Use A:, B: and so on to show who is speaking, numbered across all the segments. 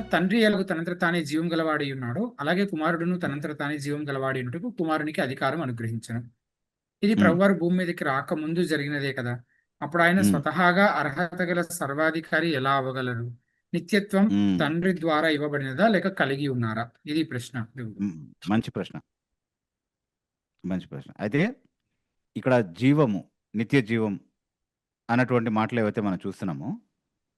A: తండ్రి ఎలాగో తనంతట తానే జీవం గలవాడి ఉన్నాడో అలాగే కుమారుడును తనంతట తానే జీవం గలవాడి ఉన్నట్టుకు కుమారునికి అధికారం అనుగ్రహించను ఇది ప్రభువారు భూమి మీదకి రాకముందు జరిగినదే కదా. అప్పుడు ఆయన స్వతహాగా అర్హత గల సర్వాధికారి ఎలా అవ్వగలరు? నిత్యత్వం తండ్రి ద్వారా ఇవ్వబడినదా లేక కలిగి ఉన్నారా? ఇది ప్రశ్న.
B: మంచి ప్రశ్న. మంచి ప్రశ్న. అయితే ఇక్కడ జీవము నిత్య జీవం అన్నటువంటి మాటలు ఏవైతే మనం చూస్తున్నామో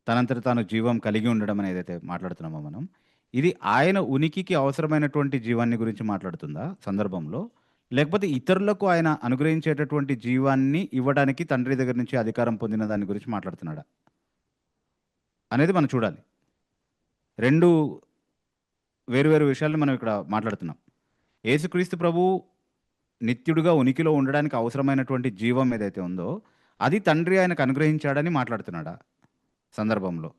B: తనంతట తాను జీవం కలిగి ఉండడం అని ఏదైతే మాట్లాడుతున్నామో మనం? ఇది ఆయన ఉనికికి అవసరమైనటువంటి జీవాన్ని గురించి మాట్లాడుతుందా సందర్భంలో? లేకపోతే ఇతరులకు ఆయన అనుగ్రహించేటటువంటి జీవాన్ని ఇవ్వడానికి తండ్రి దగ్గర నుంచి అధికారం పొందిన దాని గురించి మాట్లాడుతున్నాడా? అనేది మనం చూడాలి. రెండు వేరు వేరు విషయాలను మనం ఇక్కడ మాట్లాడుతున్నాం. యేసుక్రీస్తు ప్రభు నిత్యుడుగా ఉనికిలో ఉండడానికి అవసరమైనటువంటి జీవం ఏదైతే ఉందో అది తండ్రి ఆయనకు అనుగ్రహించాడని మాట్లాడుతున్నాడా? సందర్భంలో.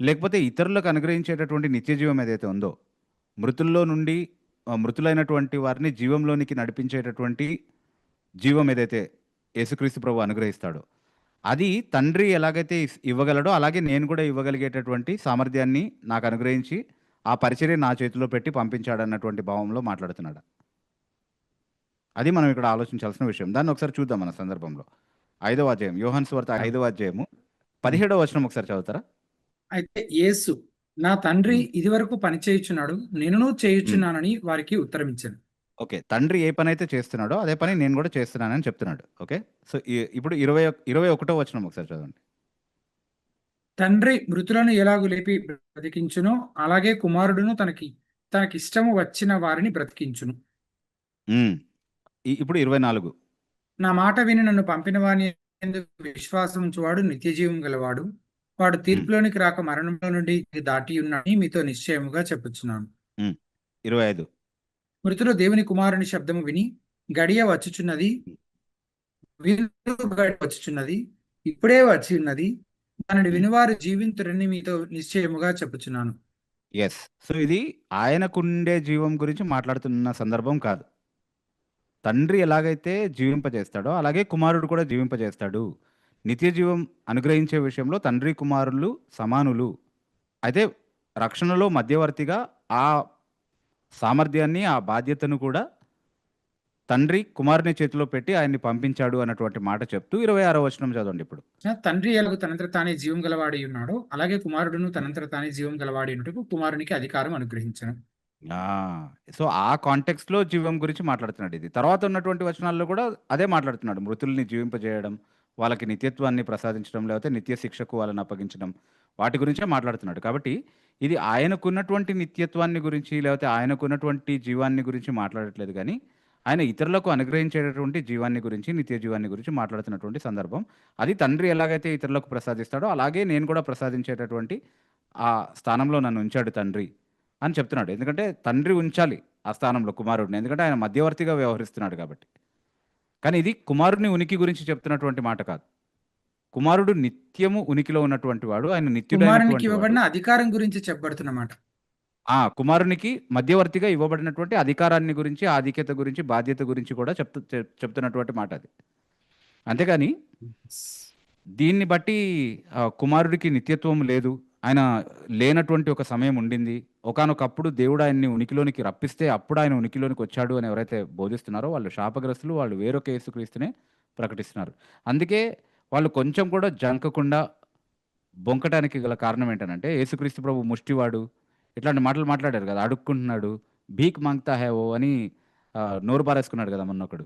B: లేకపోతే ఇతరులకు అనుగ్రహించేటటువంటి నిత్య జీవం ఏదైతే ఉందో మృతుల్లో నుండి మృతులైనటువంటి వారిని జీవంలోనికి నడిపించేటటువంటి జీవం ఏదైతే యేసుక్రీస్తు ప్రభు అనుగ్రహిస్తాడో అది తండ్రి ఎలాగైతే ఇవ్వగలడో అలాగే నేను కూడా ఇవ్వగలిగేటటువంటి సామర్థ్యాన్ని నాకు అనుగ్రహించి ఆ పరిచర్య నా చేతిలో పెట్టి పంపించాడన్నటువంటి భావంలో మాట్లాడుతున్నాడు. అది మనం ఇక్కడ ఆలోచించాల్సిన విషయం. దాన్ని ఒకసారి చూద్దాం మన సందర్భంలో. ఐదవ అధ్యాయం యోహన్ వర్త ఐదవ అధ్యాయము. పదిహేడవ వచనం ఒకసారి చదువుతారా?
A: అయితే యేసు నా తండ్రి ఇదివరకు పని చేయుచున్నాడు నేనును
B: ఉమ్.
A: చేయుచున్నానని వారికి ఉత్తరం ఇచ్చాను
B: ఓకే తండ్రి ఏ పని అయితే చేస్తున్నాడో అదే పని నేను కూడా చేస్తున్నానని చెప్తున్నాడు. ఓకే సో ఇప్పుడు ఇరవై ఇరవై ఒకటో వచనం ఒకసారి చదవండి.
A: తండ్రి మృతులను ఎలాగు లేపి బ్రతికించునో అలాగే కుమారుడును తనకి తనకిష్టము వచ్చిన వారిని బ్రతికించును.
B: ఇప్పుడు ఇరవై నాలుగు.
A: నా మాట విని నన్ను పంపిన యందు విశ్వాసం ఉంచువాడు నిత్య జీవం గలవాడు? వాడు తీర్పులోనికి రాక మరణంలో నుండి దాటి ఉన్నాడని మీతో నిశ్చయముగా చెప్పుచున్నాను.
B: ఇరవై ఐదు.
A: మృతులు దేవుని కుమారుని శబ్దము విని గడియ వచ్చుచున్నది. వచ్చుచున్నది. ఇప్పుడే వచ్చి ఉన్నది. దానిని. వినివారు జీవింతురని మీతో నిశ్చయముగా చెప్పుచున్నాను.
B: ఎస్ సో ఇది ఆయనకుండే జీవం గురించి మాట్లాడుతున్న సందర్భం కాదు. తండ్రి ఎలాగైతే జీవింపజేస్తాడో అలాగే కుమారుడు కూడా జీవింపజేస్తాడు. నిత్య జీవం అనుగ్రహించే విషయంలో తండ్రి కుమారులు సమానులు. అయితే రక్షణలో మధ్యవర్తిగా ఆ సామర్థ్యాన్ని ఆ బాధ్యతను కూడా తండ్రి కుమారుని చేతిలో పెట్టి ఆయన్ని పంపించాడు అన్నటువంటి మాట చెప్తూ ఇరవై ఆరో వచనం చదవండి ఇప్పుడు.
A: తండ్రి ఎలాగ తనంతర తానే జీవం గలవాడి ఉన్నాడో. అలాగే కుమారుడును తనంతర తానే జీవం గలవాడి ఉన్నట్టుకు కుమారునికి అధికారం అనుగ్రహించను.
B: సో, ఆ కాంటెక్స్ట్‌లో జీవం గురించి మాట్లాడుతున్నాడు ఇది. తర్వాత ఉన్నటువంటి వచనాల్లో కూడా అదే మాట్లాడుతున్నాడు. మృతుల్ని జీవింపజేయడం, వాళ్ళకి నిత్యత్వాన్ని ప్రసాదించడం, లేకపోతే నిత్య శిక్షకు వాళ్ళని అప్పగించడం, వాటి గురించే మాట్లాడుతున్నాడు. కాబట్టి ఇది ఆయనకున్నటువంటి నిత్యత్వాన్ని గురించి, లేకపోతే ఆయనకున్నటువంటి జీవాన్ని గురించి మాట్లాడట్లేదు కానీ ఆయన ఇతరులకు అనుగ్రహించేటటువంటి జీవాన్ని గురించి, నిత్య జీవాన్ని గురించి మాట్లాడుతున్నటువంటి సందర్భం. అది తండ్రి ఎలాగైతే ఇతరులకు ప్రసాదిస్తాడో, అలాగే నేను కూడా ప్రసాదించేటటువంటి ఆ స్థానంలో నన్ను ఉంచాడు తండ్రి అని చెప్తున్నాడు. ఎందుకంటే తండ్రి ఉంచాలి ఆ స్థానంలో కుమారుడిని. ఎందుకంటే ఆయన మధ్యవర్తిగా వ్యవహరిస్తున్నాడు కాబట్టి. కానీ ఇది కుమారుని ఉనికి గురించి చెప్తున్నటువంటి మాట కాదు. కుమారుడు నిత్యము ఉనికిలో ఉన్నటువంటి వాడు. ఆయన వాడు.
A: ఇవ్వబడిన అధికారం గురించి చెప్పబడుతున్నమాట.
B: ఆ! కుమారునికి మధ్యవర్తిగా ఇవ్వబడినటువంటి అధికారాన్ని గురించి, ఆధిక్యత గురించి, బాధ్యత గురించి కూడా చెప్తు చెప్ చెప్తున్నటువంటి మాట అది. అంతేగాని దీన్ని బట్టి కుమారుడికి నిత్యత్వం లేదు. ఆయన లేనటువంటి ఒక సమయం ఉండింది. ఒకానొకప్పుడు దేవుడు ఆయన్ని ఉనికిలోనికి రప్పిస్తే అప్పుడు ఆయన ఉనికిలోనికి వచ్చాడు అని ఎవరైతే బోధిస్తున్నారో వాళ్ళు శాపగ్రస్తులు. వాళ్ళు వేరొక యేసుక్రీస్తునే ప్రకటిస్తున్నారు. అందుకే వాళ్ళు కొంచెం కూడా జంకకుండా బొంకటానికి గల కారణం ఏంటనంటే యేసుక్రీస్తు ప్రభు ముష్టివాడు. ఇట్లాంటి మాటలు మాట్లాడారు కదా! అడుక్కుంటున్నాడు. భీక్ మాంగ్తా హేవో అని నోరు పారేసుకున్నాడు కదా! మొన్నొకడు.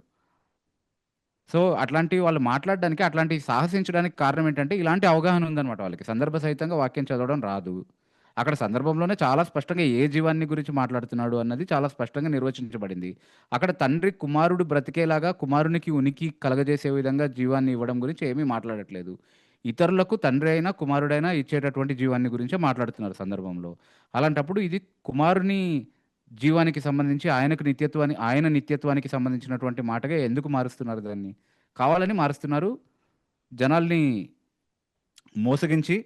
B: సో, అట్లాంటి వాళ్ళు మాట్లాడడానికి, అట్లాంటి సాహసించడానికి కారణం ఏంటంటే, ఇలాంటి అవగాహన ఉందన్నమాట వాళ్ళకి. సందర్భ సహితంగా వాక్యం చదవడం రాదు. అక్కడ సందర్భంలోనే చాలా స్పష్టంగా ఏ జీవాన్ని గురించి మాట్లాడుతున్నాడు అన్నది చాలా స్పష్టంగా నిర్వచించబడింది. అక్కడ తండ్రి కుమారుడు బ్రతికేలాగా కుమారునికి ఉనికి కలగజేసే విధంగా జీవాన్ని ఇవ్వడం గురించి ఏమీ మాట్లాడట్లేదు. ఇతరులకు తండ్రి అయినా, కుమారుడైనా ఇచ్చేటటువంటి జీవాన్ని గురించే మాట్లాడుతున్నారు సందర్భంలో. అలాంటప్పుడు ఇది కుమారుని జీవానికి సంబంధించి ఆయనకు నిత్యత్వాన్ని ఆయన నిత్యత్వానికి సంబంధించినటువంటి మాటగా ఎందుకు మారుస్తున్నారు దాన్ని? కావాలని మారుస్తున్నారు. జనాల్ని మోసగించి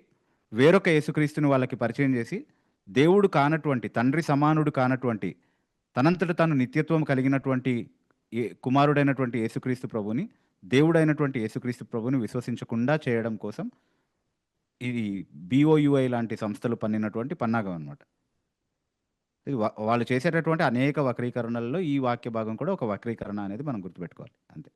B: వేరొక యేసుక్రీస్తుని వాళ్ళకి పరిచయం చేసి, దేవుడు కానటువంటి, తండ్రి సమానుడు కానటువంటి, తనంతట తాను నిత్యత్వం కలిగినటువంటి ఏ కుమారుడైనటువంటి యేసుక్రీస్తు ప్రభుని దేవుడైనటువంటి యేసుక్రీస్తు ప్రభుని విశ్వసించకుండా చేయడం కోసం ఇది బిఓయుఐ లాంటి సంస్థలు పన్నినటువంటి పన్నాగం అనమాట ఇది వాళ్ళు చేసేటటువంటి అనేక వక్రీకరణలలో ఈ వాక్య భాగం కూడా ఒక వక్రీకరణ అనేది మనం గుర్తుపెట్టుకోవాలి. అంతే.